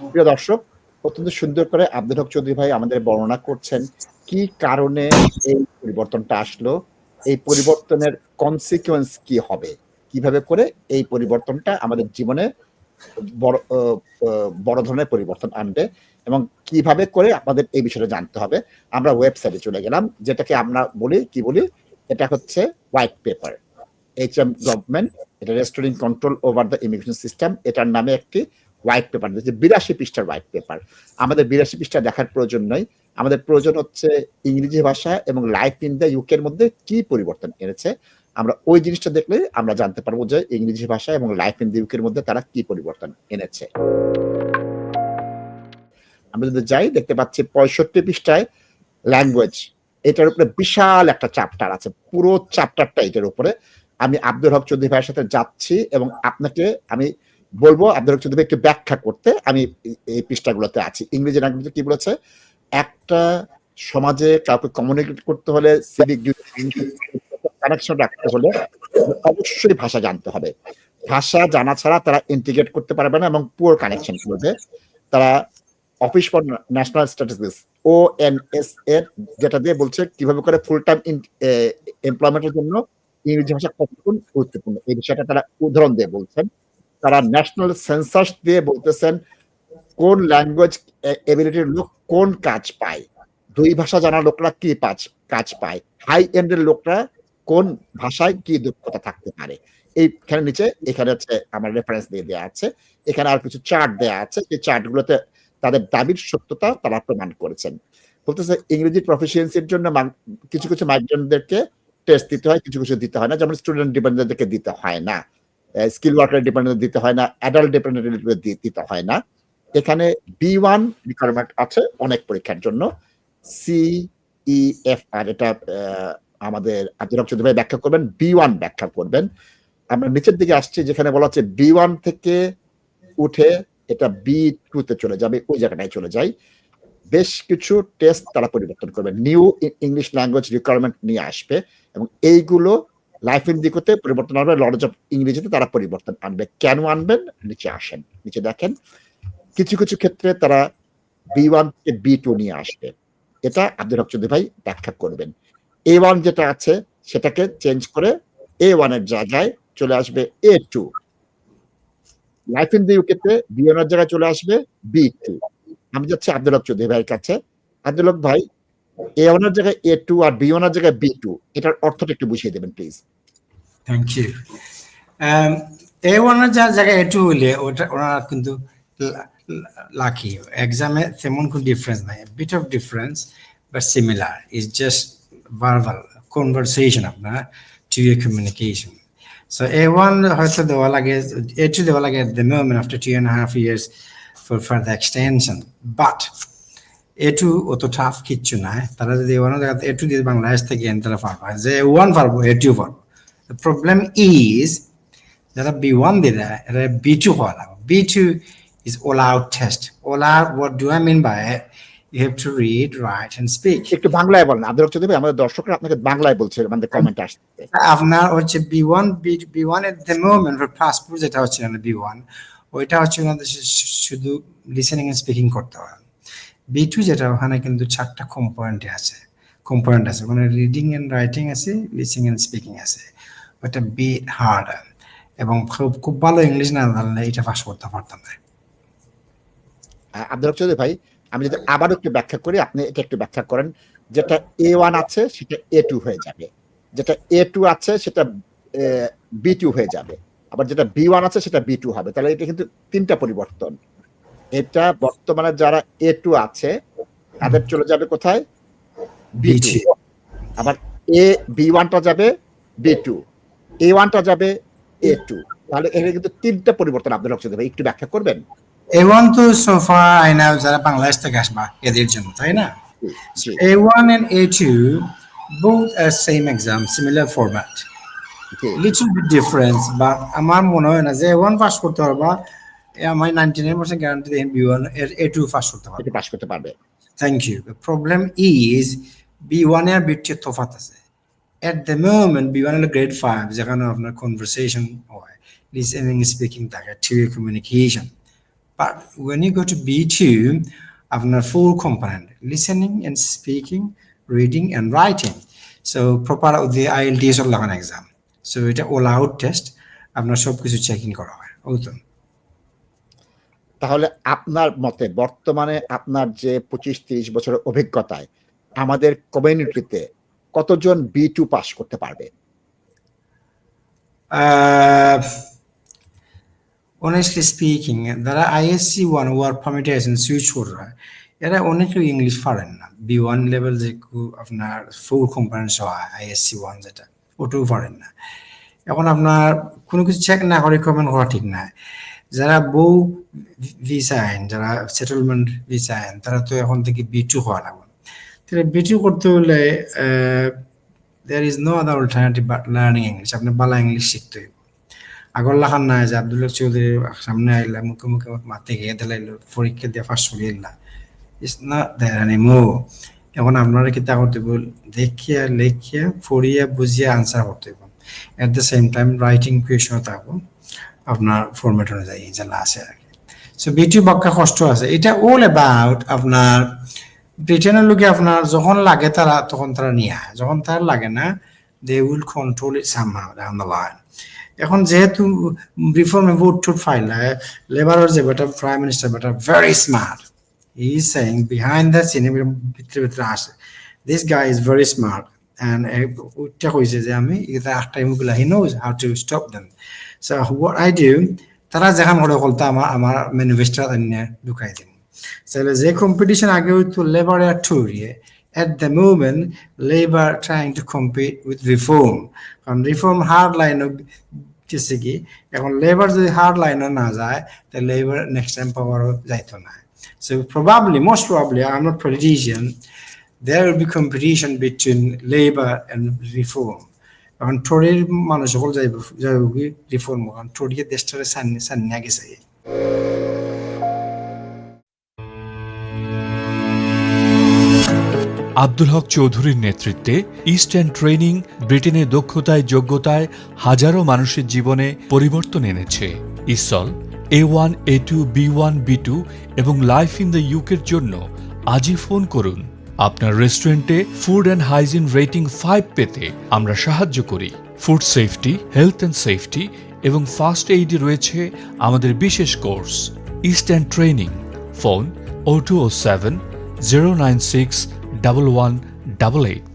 প্রিয় দর্শক, অত্যন্ত সুন্দর করে আব্দুল হক চৌধুরী ভাই আমাদের বর্ণনা করছেন কি কারণে এই পরিবর্তনটা আসলো, এই পরিবর্তনের কনসিকুয়েন্স কি হবে, কীভাবে করে এই পরিবর্তনটা আমাদের জীবনে বড় ধরনের পরিবর্তন আনবে এবং কীভাবে করে আমাদের এই বিষয়টা জানতে হবে। আমরা ওয়েবসাইটে চলে গেলাম, যেটাকে আমরা বলি, কি বলি? এটা হচ্ছে white paper H M government এটা restoring control over the immigration system এটার নামে একটি হোয়াইট পেপার দিয়েছে বিরাশি পৃষ্ঠার হোয়াইট পেপার আমাদের বিরাশি পৃষ্ঠা দেখার প্রয়োজন নয় আমাদের প্রয়োজন হচ্ছে ইংরেজি ভাষা এবং লাইফ ইন দ্য ইউকের মধ্যে কি পরিবর্তন এনেছে। আমরা ওই জিনিসটা দেখলে আমরা জানতে পারব যে ইংরেজি ভাষা এবং লাইফ ইন দ্য ইউকের মধ্যে তারা কি পরিবর্তন এনেছে। আমরা যদি যাই, দেখতে পাচ্ছি পঁয়ষট্টি পৃষ্ঠায় ল্যাঙ্গুয়েজ এটার উপরে বিশাল একটা চ্যাপ্টার আছে, পুরো চ্যাপ্টারটা এটার উপরে। আমি আব্দুল হক চৌধুরী ভাইয়ের সাথে যাচ্ছি এবং আপনাকে আমি বলব চৌধুরী ভাই একটু ব্যাখ্যা করতে। আমি এই- পৃষ্ঠাগুলোতে আছি। ইংরেজি ল্যাঙ্গুয়েজে কি বলেছে? একটা সমাজে কাউকে কমিউনিকেট করতে হলে সিভিক কানেকশন রাখতে হলে অবশ্যই ভাষা জানতে হবে। ভাষা জানা ছাড়া তারা ইন্টিগ্রেট করতে পারবে না এবং পুয়ার কানেকশন করবে। তারা office for national statistics O N S এর যেটা দিয়ে বলছে কীভাবে করে ফুল টাইম এমপ্লয়মেন্টের জন্য ইংরেজি ভাষা কতক্ষণ গুরুত্বপূর্ণ। এই বিষয়টা তারা উদাহরণ দিয়ে বলছেন। তারা ন্যাশনাল সেন্সাস দিয়ে বলতেছেন কোন ল্যাঙ্গুয়েজ এবিলিটির লোক কোন কাজ পায়? দুই ভাষা জানা লোকরা কি পাজ, কাজ পায়? হাই এন্ডের লোকরা কোন ভাষায় কি দক্ষতা থাকতে পারে? এইখানে নিচে, এখানে হচ্ছে আমার রেফারেন্স দিয়ে দেওয়া আছে। এখানে আর কিছু চার্ট দেওয়া আছে। এই চার্টগুলোতে তাদের দাবির সত্যতা তারা প্রমাণ করেছেন। বলতেছে ইংরেজি প্রফিসিয়েন্সির জন্য কিছু কিছু মাইগ্রেন্টদেরকে টেস্ট দিতে হয়, কিছু কিছু দিতে হয় না। যেমন স্টুডেন্ট ডিপেন্ডেন্টদেরকে দিতে হয় না। স্কিল ওয়ার্কার ডিপেন্ডেন্ট দিতে হয় না অ্যাডাল্ট ডিপেন্ডেন্ট দিতে হয় না। এখানে বি ওয়ান রিকোয়ারমেন্ট আছে অনেক পরীক্ষার জন্য। সি ই এফ আর এটা আমাদের আব্দুল চৌধুরী ভাই ব্যাখ্যা করবেন বি ওয়ান ব্যাখ্যা করবেন। আমরা নিচের দিকে আসছি, যেখানে বলা হচ্ছে বি ওয়ান থেকে উঠে এটা বি টু তে চলে যাবে, ওই জায়গাটায় চলে যায় বেশ কিছু টেস্ট তারা পরিবর্তন করবে। নিউ ইংলিশ ল্যাঙ্গুয়েজ রিকোয়ারমেন্ট নিয়ে আসবে এবং এইগুলো লাইফ ইন দিকতে পরিবর্তন আনবে লরেজ অফ ইংরেজিতে তারা পরিবর্তন আনবে। কেন আনবেন? নিচে আসেন, নিচে দেখেন। কিছু কিছু ক্ষেত্রে তারা বি ওয়ান থেকে বি টু নিয়ে আসবে। এটা আব্দুল হক চৌধুরী ভাই ব্যাখ্যা করবেন। এ ওয়ান যেটা আছে, সেটাকে চেঞ্জ করে এ ওয়ানের জায়গায় চলে আসবে A two life in the ইউকেতে বি ওয়ানের জায়গায় চলে আসবে বি টু আমি যাচ্ছি আব্দুল হক চৌধুরী ভাইয়ের কাছে। আব্দুল হক ভাই এ ওয়ানের জায়গায় এ টু আর বি ওয়ানের জায়গায় বি টু এটার অর্থটা একটু বুঝিয়ে দেবেন প্লিজ থ্যাংক ইউ এ ওয়ানের যা জায়গায় এ টু হইলে ওটা ওনারা কিন্তু লাকি এক্সামে তেমন কোনো ডিফারেন্স নাই। Bit of difference but similar is just verbal conversation আপনার টু ইয়ে কমিউনিকেশন সো এ ওয়ান হয়তো দেওয়া লাগে এ টু দেওয়া লাগে the moment after two and half years for further extension but A two অত টাফ কিচ্ছু নাই। তারা যদি ওয়ান জায়গাতে এ টু দিয়ে বাংলাদেশ থেকে এন তারা পারব যে ওয়ান পারব এ টু পারব problem is যারা বি ওয়ান দিয়ে দেয় এটা বি টু হওয়া লাগবে। B two is all out test all out what do I mean by it? You have to read write and speak একটু বাংলায় বলেন হক চৌধুরী আমাদের দর্শকরা আপনাকে বাংলায় বলছে আমাদের কমেন্ট আসছে। আপনার হচ্ছে B one B B one at the moment for passport যেটা হচ্ছে না বি ওয়ান ওইটা হচ্ছে শুধু লিসেনিং এন্ড স্পিকিং করতে হয়। বি টু যেটা, ওখানে কিন্তু চারটা কম্পোনেন্টে আছে। কম্পোনেন্ট আছে ওখানে রিডিং এন্ড রাইটিং আছে লিসিং এন্ড স্পিকিং আছে। ওটা বি হার্ড এবং খুব খুব ভালো ইংলিশ না জানলে এটা পাস করতে পারতাম না। আব্দুল চৌধুরী ভাই, আমি যদি আবার একটু ব্যাখ্যা করি, আপনি এটা একটু ব্যাখ্যা করেন। যেটা এ ওয়ান আছে, সেটা এ টু হয়ে যাবে। যেটা এ টু আছে, সেটা বি টু হয়ে যাবে। আবার যেটা বি ওয়ান আছে, সেটা বি টু হবে। তাহলে এটা কিন্তু তিনটা পরিবর্তন। এটা বর্তমানে যারা এ টু আছে তাদের চলে যাবে কোথায়? বি টু আবার এ বি ওয়ানটা যাবে বি টু এ ওয়ানটা যাবে এ টু তাহলে এখানে কিন্তু তিনটা পরিবর্তন আব্দুল হক চৌধুরী ভাই একটু ব্যাখ্যা করবেন? এ ওয়ান তো সোফা আইনা যারা বাংলাদেশ থেকে আসবা এদের জন্য তাই না? জি A1 and A2 both are same exam, similar format. G. Little bit difference, but আমার মনে হয় না যে এ ওয়ান পাস করতে পারবা আমার নাইনটি নাইন গ্যারান্টি দেন বি এ টু পাস করতে পারবে। পাস করতে পারবে। Thank you problem is B ওয়ানের বিট চেয়ে আছে। At the moment B one grade five যেখানে আপনার কনভারসেশন হয় communication but when you go to B two আপনার four component and speaking reading and writing so proper ওদি IELTS or লাগানো exam so এটা all out test আপনার সব check in করা হয়। ওই তো। তাহলে আপনার মতে বর্তমানে আপনার যে পঁচিশ তিরিশ বছরের অভিজ্ঞতায় আমাদের কমিউনিটিতে কতজন বি টু পাস করতে পারবে? honestly speaking, যারা আইএসসি ওয়ান ওয়ার্ক পারমিটে আছেন সুইচ কররা এরা অনেকেও ইংলিশ পারেন না। বি ওয়ান লেভেল যে আপনার ফুল কম্পারেন্স হয় আইএসসি ওয়ান যেটা ওটাও পারেন না। এখন আপনার কোনো কিছু চেক না করে কমেন্ট করা ঠিক না। যারা বউ ভিসা আইন, যারা সেটেলমেন্ট ভিসা আইন, তারা তো এখন থেকে বি টু হওয়া লাগবে। তাহলে বি টু করতে হলে there is no other alternative but learning English. আপনি বালা ইংলিশ শিখতে হইব। আগর লাখান নাই যে আব্দুল্লাহ চৌধুরী সামনে আইলা, মুখে মুখে মাতে গিয়ে দিলাইলো পরীক্ষা দিয়ে ফার্স্ট সরিয়েলা ইটস নট দেয়ার এনিমোর এখন আপনারা কি তা করতে হইব? দেখিয়া, লেখিয়া, পড়িয়া, বুঝিয়া আনসার করতে হইব। At the same time writing কুয়েশনও থাকব আপনার ফরম্যাট অনুযায়ী যেটা আছে আর কি। সো বিটি বাক্কা কষ্ট আছে। এটা অল অ্যাবাউট আপনার ব্রিটেনের লোকে আপনার যখন লাগে তারা, তখন তারা নিয়ে আয়। যখন তার লাগে না they will control it somehow down the line এখন যেহেতু রিফর্মে ভোট টুট ফাইল লেবারের যে বেটা প্রাইম মিনিস্টার বেটা very smart he is saying behind the scenes ভিতরে ভিতরে আসে। This guy is very smart and উঠটা কইছে যে আমি, এটা একটা মুগুলা he knows how to stop them so what I do তারা যেখান করে বলতো আমার আমার ম্যানিফেস্টো ঢুকাই দিম তাহলে যে কম্পিটিশন আগে হইতো লেবার আর টুরিয়ে at the moment, labor trying to compete with reform. কারণ রিফর্ম হার্ড লাইন গেছে কি এখন লেবার যদি হার্ড লাইনও না যায় তাহলে লেবার নেক্সট টাইম পাওয়ারও যাইতো না so probably most probably I am not politician there will be competition between labor and reform. এখন টরির মানুষ সকল যাইব কি রিফর্ম কারণ টরিয়ে দেশটারে সান্নি সান্নিয়া গেছে। আব্দুল হক চৌধুরীর নেতৃত্বে ইস্টার্ন ট্রেনিং ব্রিটেনের দক্ষতায়, যোগ্যতায় হাজারো মানুষের জীবনে পরিবর্তন এনেছে। Isle A one A two B one B two এবং লাইফ ইন দ্য ইউকের জন্য আজই ফোন করুন। আপনার রেস্টুরেন্টে food and hygiene rating five পেতে আমরা সাহায্য করি। Food safety health and safety এবং ফার্স্ট এইডে রয়েছে আমাদের বিশেষ course east and training phone O two O seven zero nine six double one double eight